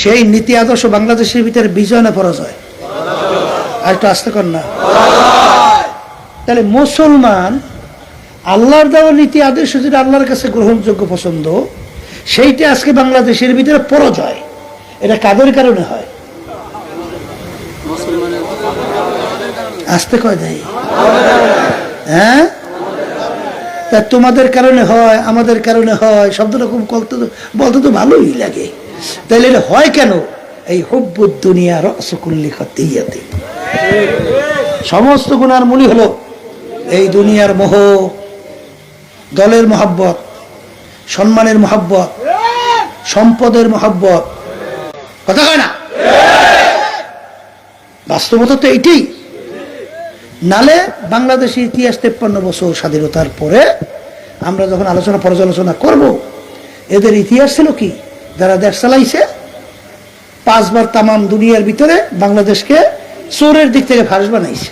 সেই নীতি আদর্শ বাংলাদেশের ভিতরে বিজয় না পরাজয়? আর একটু আসতে কর না। তাহলে মুসলমান আল্লাহর দেওয়া নীতি আদর্শ যেটা আল্লাহর কাছে গ্রহণযোগ্য পছন্দ, সেইটা আজকে বাংলাদেশের ভিতরে পরাজয়। এটা কাদের কারণে হয়? আসতে কয় দেয় হ্যাঁ? তা তোমাদের কারণে হয়, আমাদের কারণে হয় শব্দ রকম বলতে তো বলতে তো ভালোই লাগে। তাহলে এটা হয় কেন? এই হব্বুদ দুনিয়া রসকুল্লি খতিয়াতে। সমস্ত গুণার মূলই হলো এই দুনিয়ার মোহ, দলের মহাব্বত, সম্মানের মহাব্বত, সম্পদের মহাব্বত। কথা কয় না? বাস্তবতা তো এইটাই। নালে বাংলাদেশের ইতিহাস তেপ্পান্ন বছর স্বাধীনতার পরে আমরা যখন আলোচনা পর্যালোচনা করব, এদের ইতিহাস ছিল কি? যারা দেশ চালাইছে পাঁচবার তামাম দুনিয়ার ভিতরে বাংলাদেশকে চোরের দিক থেকে ফাঁস বানাইছে।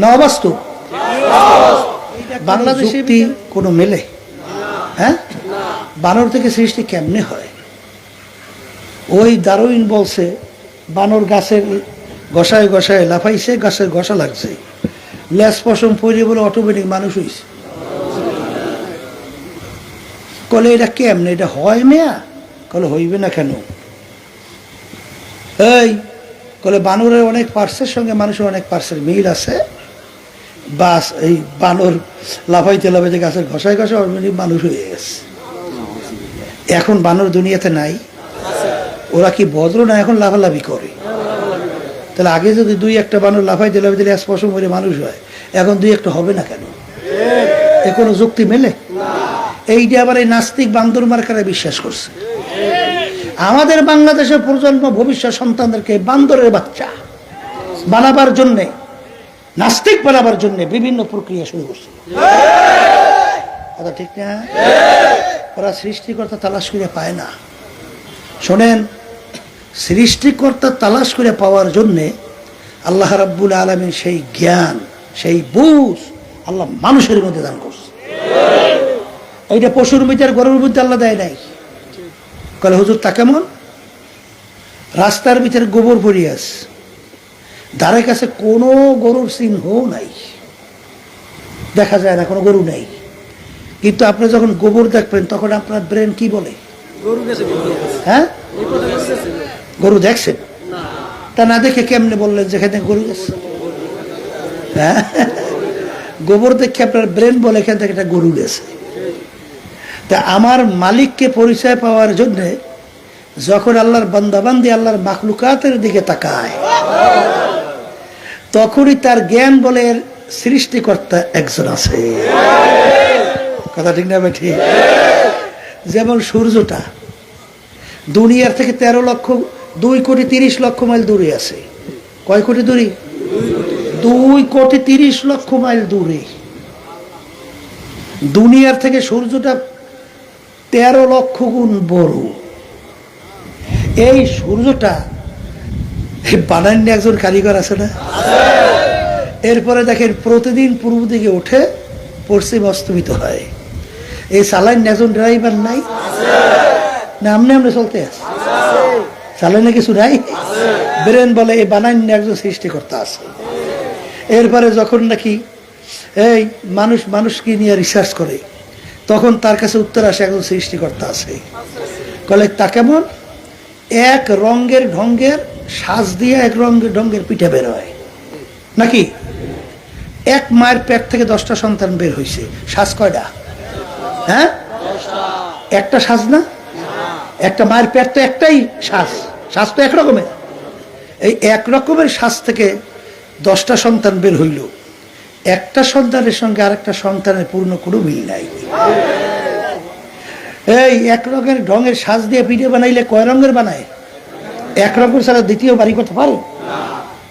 না অবাস্তব? বাংলাদেশের কোনো মেলে? হ্যাঁ? বানর থেকে সৃষ্টি কেমনে হয়? ওই দারুইন বলছে বানর গাছের গসায় গসায় লাফাইছে গাছের গসা লাগছে। লেস পশম পরে বলে অটোমেটিক মানুষ হইছে। কলে এটা কেমনে? এটা হয় মেয়া? কলে হইবে না কেন? এই, কলে বানরের অনেক পার্সের সঙ্গে মানুষের অনেক পার্সের মিল আছে। বাস, এই বানর লাফাইতে লাফাইতে গাছের ঘষায় ঘষায় অটোমেটিক মানুষ হয়ে গেছে। এখন বানর দুনিয়াতে নাই। ওরা কি বদ্র না এখন লাফালাফি করে? তাহলে আগে যদি দুই একটা বানর লাফাই দিলে দিলে স্পর্শ করে মানুষ হয়, এখন দুই একটা হবে না কেন? এ কোনো যুক্তি মেলে? এইটা আবার এই নাস্তিক বান্দর মার্কারা বিশ্বাস করছে। আমাদের বাংলাদেশের প্রজন্ম ভবিষ্যৎ সন্তানদেরকে বান্দরের বাচ্চা বানাবার জন্যে, নাস্তিক বানাবার জন্য বিভিন্ন প্রক্রিয়া শুরু করছে। কথা ঠিক না? ওরা সৃষ্টিকর্তা তালাশ করে পায় না। শোনেন, সৃষ্টিকর্তা তালাশ করে পাওয়ার জন্যে আল্লাহ রাব্বুল আলমীর সেই জ্ঞান, সেই বুঝ আল্লাহ মানুষের মধ্যে দান করছে। এইটা পশুর মধ্যে আর গরুর মধ্যে আল্লাহ দেয় নাই। কলে হুজুর তা কেমন? রাস্তার ভিতরে গোবর পড়িয়াস ধারে কাছে কোনো গরুর চিহ্ন নাই। দেখা যায় না কোনো গরু নাই। কিন্তু আপনি যখন গোবর দেখবেন তখন আপনার ব্রেন কি বলে? হ্যাঁ? গরু দেখছেন? তা না দেখে কেমনে বললেন যেখানে গরু গেছে? হ্যাঁ? গোবর দেখে আপনার ব্রেন বলে এখান থেকে একটা গরু গেছে। তা আমার মালিককে পরিচয় পাওয়ার জন্যে যখন আল্লাহর বান্দাবান্দি আল্লাহর মাখলুকাতের দিকে তাকায়, তখনই তার জ্ঞান বলে সৃষ্টিকর্তা একজন আছে। কথা ঠিক না ঠিক? যেমন সূর্যটা দুনিয়ার থেকে তেরো লক্ষ, দুই কোটি তিরিশ লক্ষ মাইল দূরে আছে। কয় কোটি দূরে? দুই কোটি তিরিশ লক্ষ মাইল দূরে। দুনিয়ার থেকে সূর্যটা তেরো লক্ষ গুণ বড়। এই সূর্যটা বানান্য একজন কারিগর আছে না? এরপরে দেখেন প্রতিদিন পূর্ব দিকে উঠে পশ্চিম অস্তমিত হয়। এই চালাইন একজন ড্রাইভার নাই? না, আমনে আমনে চলতে আছে। চালাইনে কিছু নাই? ব্রেন বলে এই বানান্য একজন সৃষ্টিকর্তা আছে। এরপরে যখন নাকি এই মানুষ, মানুষকে নিয়ে রিসার্চ করে তখন তার কাছে উত্তর আসে, একজন সৃষ্টিকর্তা আছে। কলে, তা কেমন? এক রঙ্গের ঢঙ্গের শ্বাস দিয়ে এক রঙ্গের ঢঙ্গের পিঠে বের হয়। নাকি? এক মায়ের পেট থেকে দশটা সন্তান বের হয়েছে শ্বাস কয়টা? হ্যাঁ? একটা শ্বাস না? একটা মায়ের পেট তো একটাই শ্বাস শ্বাস তো এক রকমের। এই এক রকমের শ্বাস থেকে দশটা সন্তান বের হইল। একটা সন্তানের সঙ্গে আরেকটা সন্তানের পূর্ণ কোনো মিল নাই। এই এক রঙের ঢঙের সাজ দিয়ে পিঠে বানাইলে কয় রঙের বানায়? এক রঙের ছাড়া দ্বিতীয় বাড়ি করতে পারে?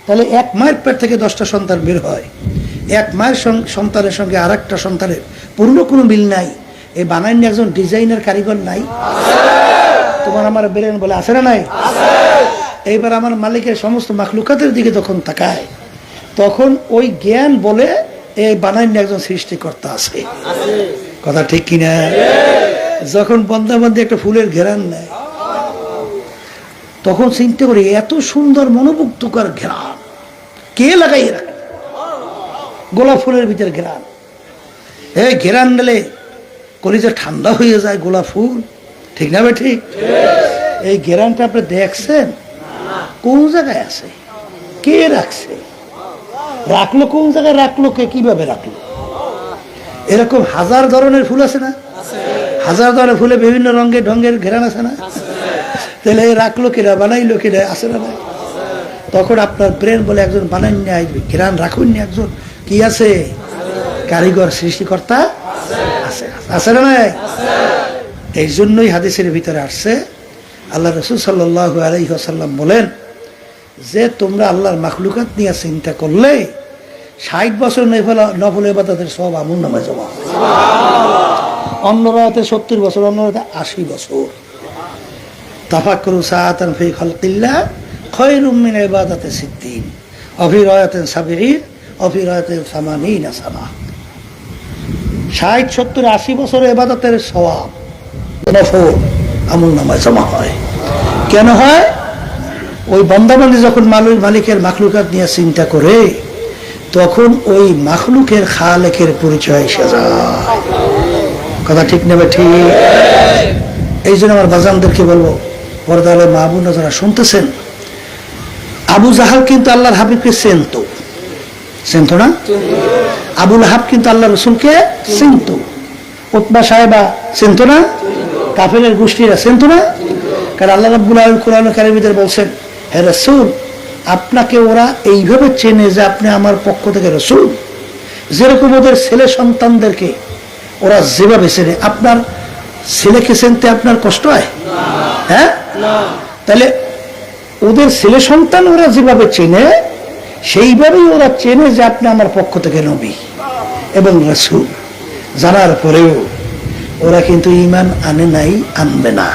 তাহলে এক মায়ের পেট থেকে দশটা সন্তান বের হয়। এক মায়ের সন্তানের সঙ্গে আর একটা সন্তানের পূর্ণ কোনো মিল নাই। এই বানাইনি একজন ডিজাইনার কারিগর নাই? তোমার আমার বেরেন বলে আছে না নাই? এইবার আমার মালিকের সমস্ত মাখলুকাতের দিকে যখন তাকায় তখন ওই জ্ঞান বলে এই বানাইনি একজন সৃষ্টিকর্তা আছে। কথা ঠিক কিনা? যখন বন্দাবন্দি একটা ফুলের ঘেরান নেয় তখন চিন্তা করি এত সুন্দর মনোমুগ্ধকর ঘেরান। কে লাগাই রাখে গোলাপ ফুলের ভিতরে ঘেরান। এই ঘেরান নিলে কলিজা ঠান্ডা হয়ে যায় গোলাপ ফুল। ঠিক না ঠিক? এই ঘেরানটা আপনি দেখছেন? কোন জায়গায় আছে? কে রাখছে? রাখল কোন জায়গায় রাখল, কে কীভাবে রাখল? এরকম হাজার ধরনের ফুল আছে না? হাজার ধরনের ফুলে বিভিন্ন রঙের ঢঙ্গের ঘেরান আছে না? তাহলে রাখল কিনা বানাইলো কিনা আছে না ভাই তখন আপনার ব্রেন বলে একজন বানাই নাই ঘেরান রাখুন না একজন। কি আছে? কারিগর সৃষ্টিকর্তা আছে। আছে না নাই? এই জন্যই হাদিসের ভিতরে আসছে, আল্লাহ রসুল সাল্লাহ আলাইসাল্লাম বলেন, যে তোমরা আল্লাহর মাখলুকাত নিয়ে চিন্তা করলে ষাট বছর নফল নফল এবাদতের সব আমল নামে জমা হবে। অন্য রাতে সত্তর বছর, অন্য রাতে আশি বছর। তাফাক্করু সাআতান ফি খালকিল্লাহ খয়রুম মিন ইবাদাতি সিদ্দিন। অফি রায়াতিন সাবিঈন অফি রায়াতিন সামানিনা সানা ষাট, সত্তর, আশি বছর এবাদতের সওয়াব নফল আমল নামায় জমা হয়। কেন হয়? ওই বন্দাবন্দি যখন মালিক মালিকের মাখলুকাত নিয়ে চিন্তা করে তখন ওই মাখলুকের খালেকের পরিচয় এসে কথা ঠিক নেবে ঠিক? এই জন্য আমার বাজানদেরকে বলব পর্দালে মাহবুনা যারা শুনতেছেন, আবু জাহাল কিন্তু আল্লাহর হাবিবকে চেনত। চেনত না? আবুল হাব কিন্তু আল্লাহ রসুলকে চিনত। উৎমা সাহেবা চিনত না? কাফেরের গোষ্ঠীরা চিনত না? কারণ আল্লাহ রাব্বুল আলম কোরআন কারিমিদের বলছেন, হে রসুল আপনাকে ওরা এইভাবে চেনে যে আপনি আমার পক্ষ থেকে রসুল। যেরকম ওদের ছেলে সন্তানদেরকে ওরা যেভাবে চেনে। আপনার ছেলেকে চিনতে আপনার কষ্ট হয়? হ্যাঁ? তাহলে ওদের ছেলে সন্তান ওরা যেভাবে চেনে, সেইভাবেই ওরা চেনে যে আপনি আমার পক্ষ থেকে নবী এবং রসুল। জানার পরেও ওরা কিন্তু ইমান আনে নাই, আনবে না।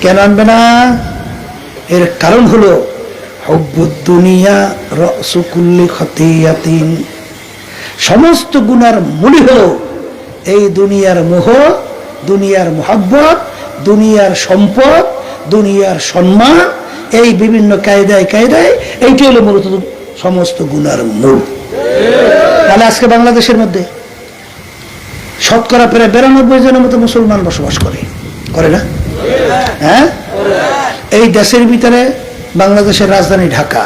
কেন আনবে না? এর কারণ হলো সমস্ত গুনার মূলই হলো এই দুনিয়ার মোহ, দুনিয়ার মোহাব্বত, দুনিয়ার সম্পদ, দুনিয়ার সম্মান, এই বিভিন্ন কায়দায় কায়দায় এইটি হলো মূলত সমস্ত গুনার মূল। তাহলে আজকে বাংলাদেশের মধ্যে শতকরা প্রায় বিরানব্বই জনের মতো মুসলমান বসবাস করে। করে না? হ্যাঁ? এই দেশের ভিতরে বাংলাদেশের রাজধানী ঢাকা।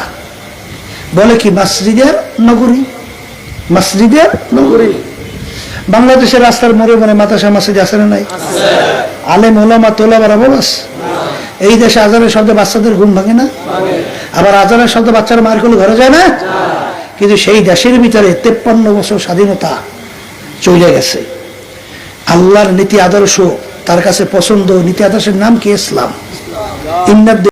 বলে কি মসজিদের নগরী? মসজিদের নগরী। বাংলাদেশের রাস্তার মোড়ে মোড়ে মাতাসা মসজিদ আছে না নাই? আলেম ওলামা তোলা বারাবো বাস এই দেশে আজানের শব্দে বাচ্চাদের ঘুম ভাঙে না? আবার আজানের শব্দে বাচ্চারা মার করলে ঘরে যায় না? কিন্তু সেই দেশের ভিতরে তেপ্পান্ন বছর স্বাধীনতা চলে গেছে। আল্লাহর নীতি, আদর্শ, তার কাছে পছন্দ, নীতি, আদর্শের নাম কি? ইসলাম। ইন্নাদ